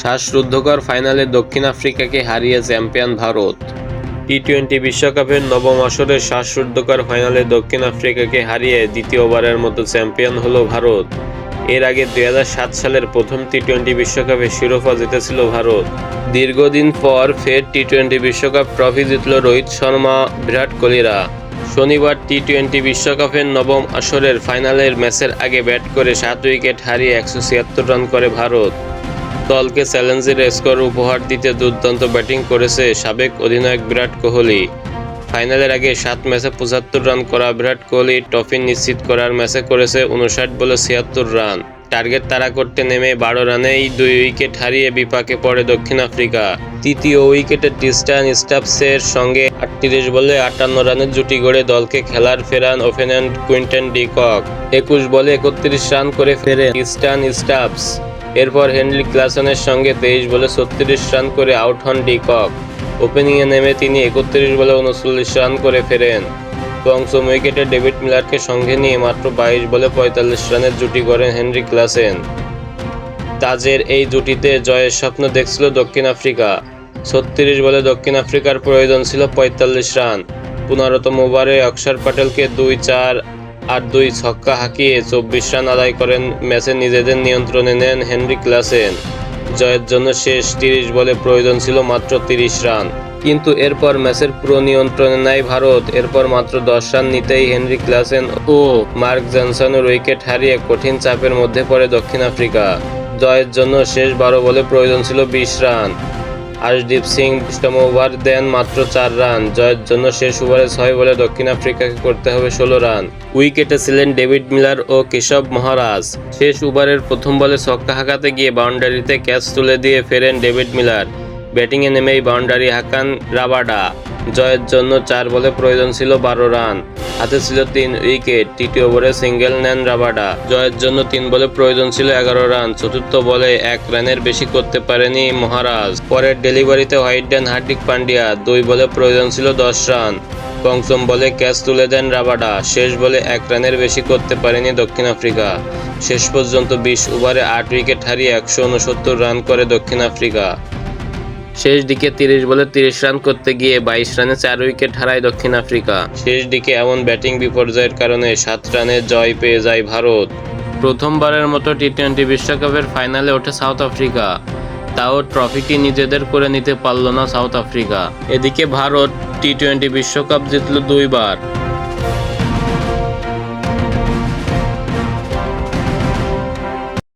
শ্বাসরুদ্ধকর ফাইনালে দক্ষিণ আফ্রিকাকে হারিয়ে চ্যাম্পিয়ন ভারত। টি টোয়েন্টি বিশ্বকাপের নবম আসরের শ্বাসরুদ্ধকর ফাইনালে দক্ষিণ আফ্রিকাকে হারিয়ে দ্বিতীয়বারের মতো চ্যাম্পিয়ন হলো ভারত। এর আগে দু হাজার সাত সালের প্রথম টি টোয়েন্টি বিশ্বকাপে শিরোপা জিতেছিল ভারত। দীর্ঘদিন পর ফের টি টোয়েন্টি বিশ্বকাপ ট্রফি জিতল রোহিত শর্মা, বিরাট কোহলিরা। শনিবার টি টোয়েন্টি বিশ্বকাপের নবম আসরের ফাইনালের ম্যাচের আগে ব্যাট করে সাত উইকেট হারিয়ে একশো ছিয়াত্তর রান করে ভারত। দলকে চ্যালেঞ্জের স্কোর উপহার দিতে দুর্দান্ত ব্যাটিং করেছে সাবেক অধিনায়ক বিরাট কোহলি। ফাইনালের আগে সাত ম্যাচে পঁচাত্তর রান করা বিরাট কোহলি ট্রফি নিশ্চিত করার ম্যাচে করেছে উনষাট বলে ছিয়াত্তর রান। টার্গেট তাড়া করতে নেমে বারো রানেই দুই উইকেট হারিয়ে বিপাকে পড়ে দক্ষিণ আফ্রিকা। তৃতীয় উইকেটে টিস্টান স্টাফসের সঙ্গে আটত্রিশ বলে আটান্ন রানের জুটি গড়ে দলকে খেলার ফেরান ওপেনেন্ট কুইন্টন ডিকক। একুশ বলে একত্রিশ রান করে ফেরেন টিস্টান স্টাফস এরপর হেনরি ক্লাসনের সঙ্গে তেইশ বলে ছত্রিশ রান করে আউট হন ডিকক ওপেনিংয়ে নেমে তিনি একত্রিশ বলে উনচল্লিশ রান করে ফেরেন। পঞ্চম উইকেটে ডেভিড মিলারকে সঙ্গে নিয়ে মাত্র বাইশ বলে পঁয়তাল্লিশ রানের জুটি করেন হেনরি ক্লাসেন। তাজের এই জুটিতে জয়ের স্বপ্ন দেখছিল দক্ষিণ আফ্রিকা। ছত্রিশ বলে দক্ষিণ আফ্রিকার প্রয়োজন ছিল পঁয়তাল্লিশ রান। পনেরোতম ওভারে অক্ষর প্যাটেলকে দুই চার আর দুই ছক্কা হাঁকিয়ে চব্বিশ রান আদায় করেন ম্যাচে নিজেদের নিয়ন্ত্রণে নেন হেনরি ক্লাসেন। জয়ের জন্য শেষ তিরিশ বলে প্রয়োজন ছিল মাত্র তিরিশ রান। কিন্তু এরপর ম্যাচের পুরো নিয়ন্ত্রণে নেয় ভারত। এরপর মাত্র দশ রান নিতেই হেনরি ক্লাসেন ও মার্ক জনসনের উইকেট হারিয়ে কঠিন চাপের মধ্যে পড়ে দক্ষিণ আফ্রিকা। জয়ের জন্য শেষ বারো বলে প্রয়োজন ছিল বিশ রান। আশদীপ সিং বিশতম ওভার দেন মাত্র চার রান। জয়ের জন্য শেষ ওভারে ছয় বলে দক্ষিণ আফ্রিকাকে করতে হবে ষোলো রান। উইকেটে ছিলেন ডেভিড মিলার ও কেশব মহারাজ। শেষ ওভারের প্রথম বলে ছক্কা হাঁকাতে গিয়ে বাউন্ডারিতে ক্যাচ তুলে দিয়ে ফেরেন ডেভিড মিলার। ব্যাটিংয়ে নেমেই বাউন্ডারি হাঁকান রাবাডা। জয়ের জন্য চার বলে প্রয়োজন ছিল বারো রান। হাতে ছিল তিন উইকেট। তৃতীয় ওভারে সিঙ্গেল নেন রাবাডা। জয়ের জন্য তিন বলে প্রয়োজন ছিল এগারো রান। চতুর্থ বলে এক রানের বেশি করতে পারেনি মহারাজ। পরের ডেলিভারিতে হোয়াইট দেন হার্দিক পান্ডিয়া। দুই বলে প্রয়োজন ছিল দশ রান। পঞ্চম বলে ক্যাচ তুলে দেন রাবাডা। শেষ বলে এক রানের বেশি করতে পারেনি দক্ষিণ আফ্রিকা। শেষ পর্যন্ত বিশ ওভারে আট উইকেট হারিয়ে একশো উনসত্তর রান করে দক্ষিণ আফ্রিকা। শেষ দিকে তিরিশ বলে তিরিশ রান করতে গিয়ে বাইশ রানে চার উইকেট হারায় দক্ষিণ আফ্রিকা। শেষ দিকে এমন ব্যাটিং বিপর্যয়ের কারণে সাত রানে জয় পেয়ে যায় ভারত। প্রথমবারের মতো টি টোয়েন্টি বিশ্বকাপের ফাইনালে ওঠে সাউথ আফ্রিকা। তাও ট্রফিটি নিজেদের করে নিতে পারল না সাউথ আফ্রিকা। এদিকে ভারত টি টোয়েন্টি বিশ্বকাপ জিতল দুইবার।